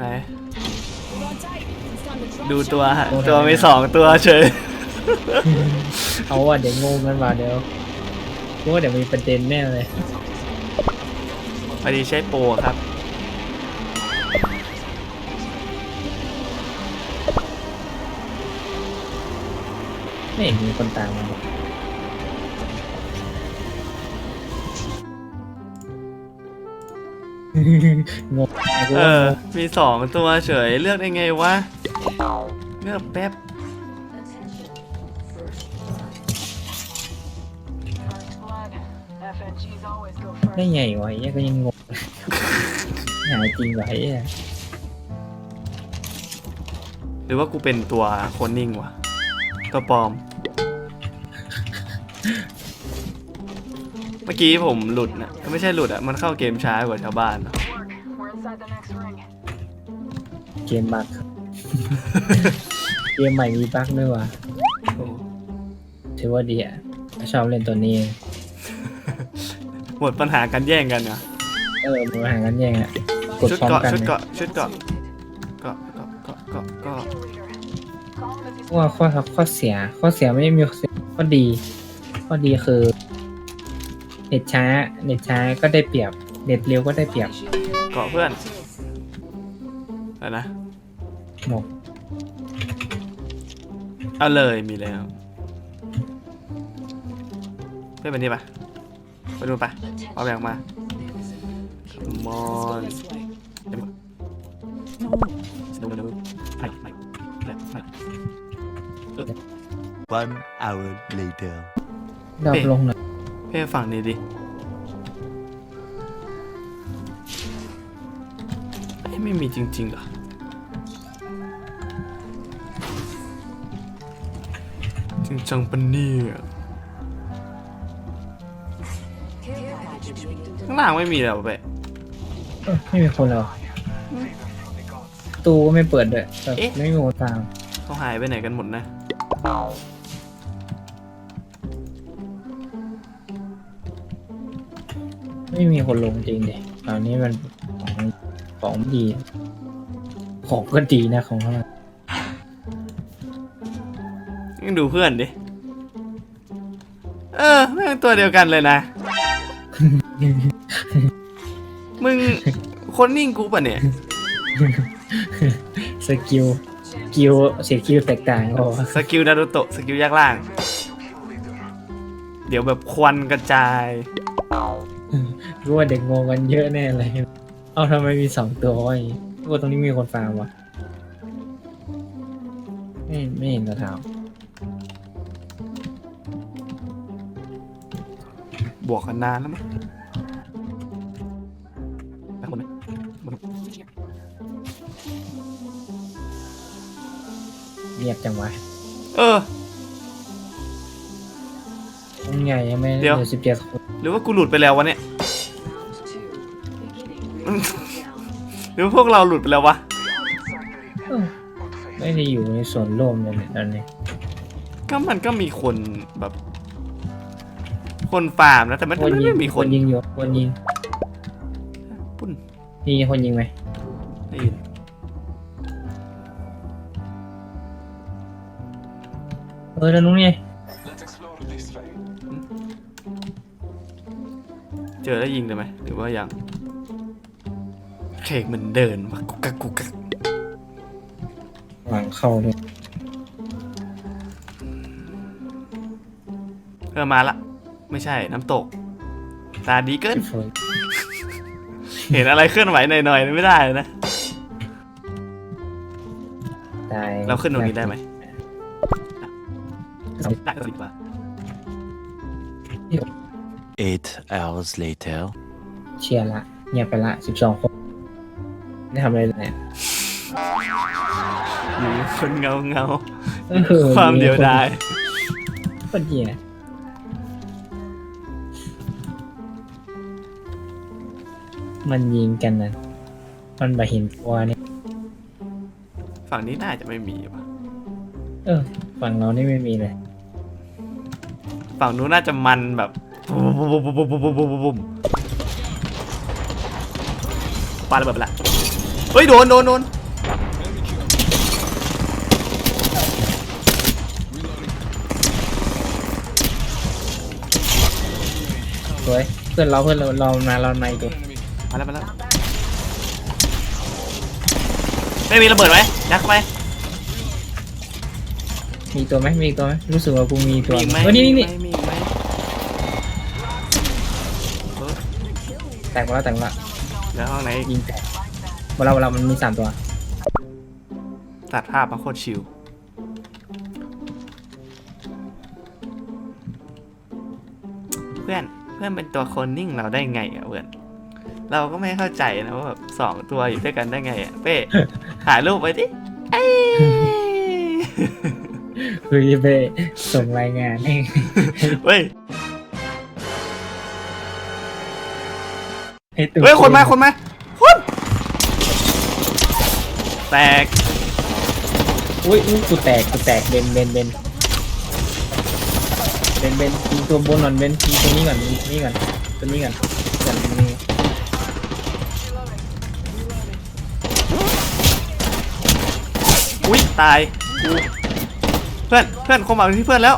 ไหน ดูตัวฮะตัวมีสองตัวเฉยเอาว่าเดี๋ยวงงกันว่าเดี๋ยวกูว่าเดี๋ยวมีประเด็นแน่เลยพอดีใช้โปรครับ ไม่เห็นมีคนตามมา งงกูเอว่าอมีสองตัวเฉยเลือกได้ไงวะ เลือกแป๊บ ได้ไงวะไอ้เหี้ยก็ยังงง หาจริงวะไอ้เหี้ยหรือว่ากูเป็นตัวโคนนิ่งวะตัวปลอมเมื่อกี้ผมหลุดนะไม่ใช่หลุดอะมันเข้าเกมช้ากว่าชาวบ้านอะเกมบักเกมใหม่มีบักด้วยวะโอ้ถือว่าดีอะชอบเล่นตัวนี้ หมดปัญหาการแย่งกันอะเออมาหากันแย่งอะ กดชุดพร้อมเกาะกันชุดเนี่ยเกาะชุดเกาะเกาะเกาะเกาะเกาะเกาะว่าข้อข้อเสีย ข้อเสียไม่มีข้อเสียข้อดี ข้อดีคือ เน็ตช้า เน็ตช้าก็ได้เปรียบ เน็ตเร็วก็ได้เปรียบเกาะเพื่อนอะไรนะ หมกเอาเลยมีแล้ว เพื่อนไปนี่ปะไปดูนปะเอาแบงมา Come on เดี๋ยวดูดูไปไปไปไป One hour later. ดรอปลงหน่อย เพื่อนฝั่งนี้ดิเอ้ยไม่มีจริงๆเหรอจริงจังปะเนี่ยข้างล่างไม่มีแล้วไปเอ้ยไม่มีคนแล้วตู้ก็ไม่เปิดด้วยแบบเอ๊ะไม่มีคนตามเขาหายไปไหนกันหมดนะ ไม่มีคนลงจริงดิตอนนี้มันของของดี ของก็ดีนะของเขายังดูเพื่อนดิ เออแม่งตัวเดียวกันเลยนะ มึงคนนิ่งกูปะเนี่ย สกิลสกิลเสียกิลแตกต่างก็สกิลนารูโตะสกิลยากล่าง เดี๋ยวแบบควันกระจาย รู้ว่าเด็กงงกันเยอะแน่เลย เอาทำไมมีสองตัววะอย่างงี้รู้ว่าตรงนี้มีคนฟาร์มวะไม่ไม่เห็นตัวเท้าบวกกันนานแล้วมั้งไปคนไหมคนไหมเงียบจังวะเออต้องใหญ่ยังไม่เดี๋ยว สิบเจ็ดคน หรือว่ากูหลุดไปแล้ววะเนี่ย รือว่าพวกเราหลุดไปแล้ววะเออไม่ได้อยู่ในส่วนร่วมเลยเนี่ยตอนนี้ก็มันก็มีคนแบบ คนฟาร์มนะแต่มันคนไม่ยิงไม่มีคคนนยิงอยู่คนยิงปุ้นมีคนยิงไหมได้ยินเออแล้วนู้นไงเจอแล้วยิงเลยไหมหรือว่ายัง เคกมันเดินมากุกกักกุกกักหลังเข้าเลยเออมาละ ไม่ใช่น้ำตก ตาดีเกิน เฟิร์นเห็นอะไรเคลื่อนไหวหน่อยๆไม่ได้นะ ตายเราขึ้นตรงนี้ได้ไหมได้ก็ดีกว่า Eight hours later. เชียร์ละเงียบไปละสิบสองคน นี่ทำอะไรเนี่ยู่คนเงาเงาความเดียวดายคนเหี้ยมันยิงกันนะมันบาเห็นตัวเนี่ยฝั่งนี้น่าจะไม่มีปะเออ ฝั่งเรานี่ไม่มีเลย ฝั่งนู้นน่าจะมันแบบบุบบุบบุบบุบบุบบุบบุบปาระเบิดละ เฮ้ยโดนโดนโดนสวยเพื่อนเราเพื่อนเราเรามาเราในตัวมาแล้วมาแล้วไม่มีระเบิดไหมยัดเข้าไป มีตัวไหมมีตัวไหมรู้สึกว่ากูมีตัวมีอีกไหมเฮ้ยนี่นี่นี่มีอีกไหมเออแตกมาแล้วแตกมาแล้วเดี๋ยวห้องไหนอีกยิงแตก เวลาเวลามันมีสามตัว ตัดภาพมาโคตรชิลเพื่อนเพื่อนเป็นตัวคนนิ่งเราได้ไงอะเพื่อน เราก็ไม่เข้าใจนะว่าแบบสองตัวอยู่ด้วยกันได้ไงอะเป้ถ่ายรูปไว้ดิเอ้ยคือไปส่งรายงานให้เฮ้ยให้ตัวเฮ้ยคนมาคนมาคน แตก อุ้ยอุ้ยกูแตกกูแตกเบนเบนเบนเบนเบนยิงตัวบนก่อนเบนยิงตัวนี้ก่อนยิงตัวนี้ก่อนตัวนี้ก่อนก่อนนี่อุ้ยตายกูเพื่อนเพื่อนคงมาที่เพื่อนแล้ว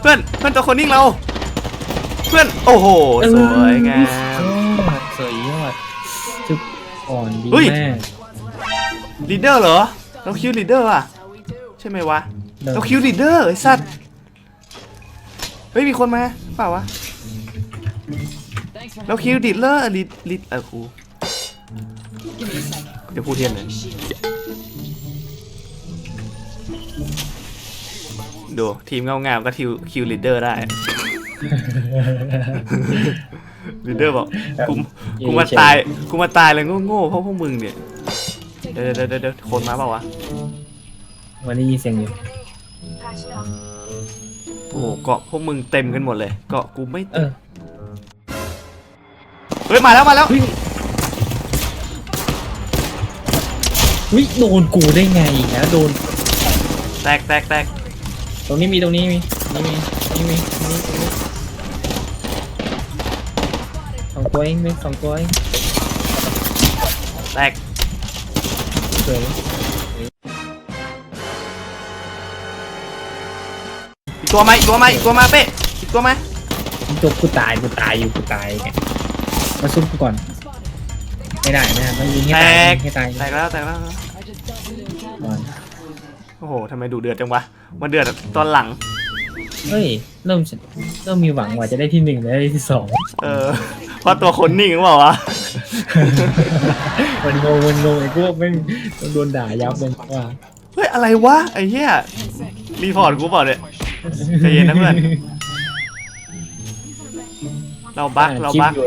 เพื่อนเพื่อนตัวคนนิ่งเรา เพื่อนโอ้โหสวยงาม สวยยอดจุดอ่อนดีเฮ้ย มาก ลีดเดอร์เหรอเราคิวลีดเดอร์อะใช่ไหมวะเราคิวลีดเดอร์ไอ้สัตว์เฮ้ยมีคนมาเปล่าวะเราคิวลีดเลอร์ลีดลีดเออครูเดี๋ยวพูดเทียนเลยดูทีมเงางามก็คิวคิวลีดเดอร์ได้ลีดเดอร์บอกกูกูมาตายกูมาตายเลยโง่ๆเพราะพวกมึงเนี่ย เดี๋ยวเดี๋ยวเดี๋ยวเดี๋ยวคนมาเปล่าวะ วันนี้ยินเสียงอยู่ โอ้โหเกาะพวกมึงเต็มกันหมดเลย เกาะกูไม่เออ เฮ้ยมาแล้วมาแล้วเฮ้ยเฮ้ยโดนกูได้ไงนะโดน แตกแตกแตกตรงนี้มีตรงนี้มีนี่มีนี่มีตรงนี้ตรงนี้สองตัวเองเป็นสองตัวเองแตก สวยอีกตัวมาอีกตัวมาอีกตัวมาเป้อีกตัวมาตัวกูตายกูตายอยู่กูตายเนี่ยมาซุ่มกูก่อน ไม่ได้ไม่ได้ต้องยิงให้แตตายกยิงให้ตายแตกแล้วแตกแล้วก่อนโอ้โหทำไมดูเดือดจังวะมาเดือดตอนหลัง เฮ้ยเริ่มเริ่มมีหวังว่าจะได้ที่หนึ่งและได้ที่สองเออเพราะตัวคนนิ่งหรือเปล่าวะ มันงงมันงงไอ้พวกแม่งโดนด่ายับเลยว่าเฮ้ยอะไรวะไอ้เหี้ยรีพอร์ตกูเปล่าเนี่ยใจเย็นนะเพื่อนเราบักเราบักคลิปอยู่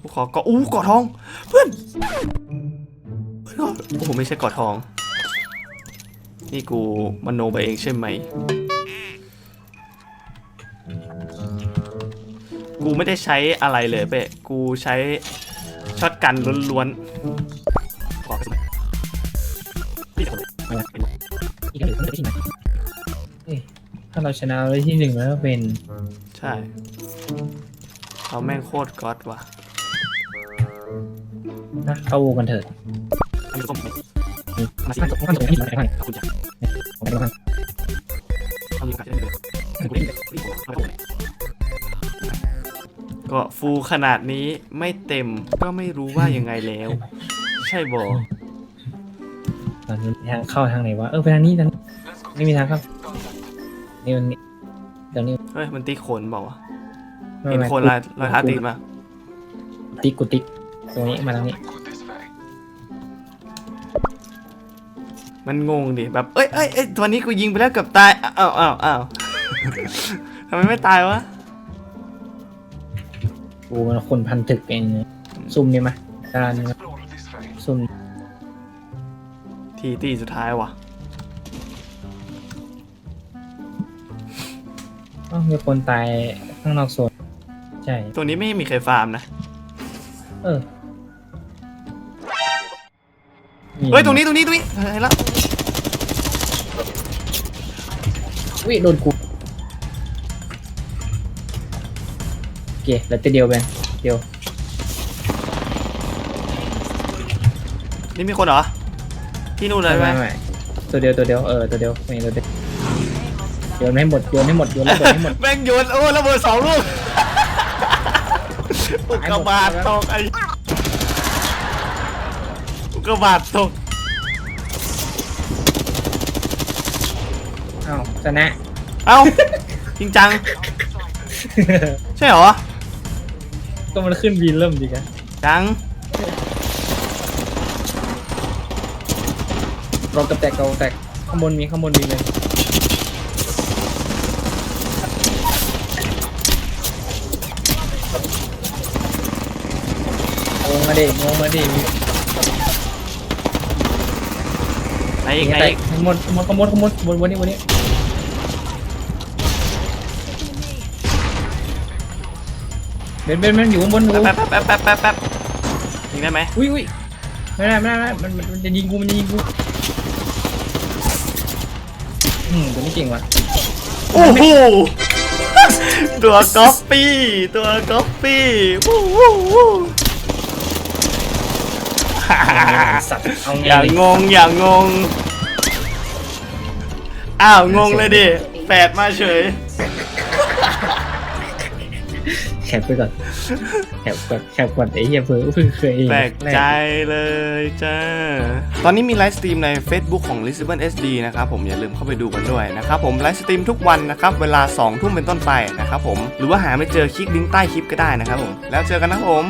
กูขอเกาะอู้เกาะทองเพื่อนเพื่อนโอ้โหไม่ใช่เกาะทอง นี่กูมโนไปเองใช่ไหม กูไม่ได้ใช้อะไรเลยเป้กูใช้ช็อตกันล้วนๆขอกระสุนอีกแล้วที่ไหนเฮ้ยถ้าเราชนะเราได้ที่หนึ่งแล้วก็เป็นใช่เขาแม่งโคตรก๊อตว่ะนะเข้าวูกันเถิดอันนี้ส้มไหมมาสิมาส่งมาส่งให้หน่อยให้ขอบคุณจ้ะผมไปดูกันทำยังไงได้เลยก็ ฟูลขนาดนี้ไม่เต็มก็ไม่รู้ว่ายังไงแล้ว ใช่บอตอนนี้ทางเข้าทางไหนวะ เออไปทางนี้ทางนี้ไม่มีทางเข้านี่มันนี่ตรงนี้เฮ้ยมันตีโคนเปล่าวะไม่เห็นไม่โคนลายรอยเท้าตีนมา ติ๊กกูติ๊กตรงนี้มาทางนี้ มันงงดิแบบเอ้ยเอ้ยเอ้ยตัวนี้กูยิงไปแล้วเกือบตายอ้าวอ้าวอ้าวทำไมไม่ตายวะ กูมันคนพันตึกเองซุ่มนี่มาการซุ่มทีตีสุดท้ายวะอ๋อมีคนตายข้างนอกโซนใช่ ตัวนี้ไม่มีใครฟาร์มนะ เออเฮ้ย ตรงนี้ ตรงนี้ ตรงนี้เห็นแล้ววิโดนกู เคแล้วตัวเดียวไปเดียวนี่มีคนเหรอ ที่นู่นเลยไหมไม่ไม่ตัวเดียวตัวเดียวเออตัวเดียวไม่ตัวเดียวโยนให้หมดโยนให้หมดโยนระเบิดให้หมดแม่งโยนโอ้ระเบิดสองลูกอุกกาบาตตกไอ้อุกกาบาตตกอ้าวชนะเอ้าจริงจัง ใช่เหรอ ก็มันขึ้นวีนเริ่มดีกันจังเรากระแตกเราแตกข้างบนมีข้างบนมีเลยงงมาดิงงมาดิมีไหนอีกไหนแตกอีกข้างบนข้างบนข้างบนข้างบนบนบนนี้บนนี้ เบนเบนมันอยู่ข้างบนอยู่แป๊บแป๊บแป๊บแป๊บแป๊บยิงได้ไหมอุ้ยอุ้ยไม่ได้ไม่ได้ไม่ได้มันมันมันจะยิงกูมันจะยิงกูอืมตัวนี้เก่งว่ะโอ้โหตัวก๊อปปี้ตัวก๊อปปี้วู้วู้วู้สัตว์เอาไงอย่างดิงงอย่างงง อ้าวงงเลยดิแปดมาเฉย แคปไปก่อนแคปก่อนแคปก่อนไอ้เหี้ยเพิ่งเพิ่งเคยแปลกใจเลยจ้า ตอนนี้มีไลฟ์สตรีมใน Facebook ของ Lisbon SD นะครับผมอย่าลืมเข้าไปดูกันด้วยนะครับผมไลฟ์สตรีมทุกวันนะครับ เวลา 2 ทุ่มเป็นต้นไปนะครับผมหรือว่าหาไม่เจอคลิกลิงก์ใต้คลิปก็ได้นะครับผม แล้วเจอกันนะครับผม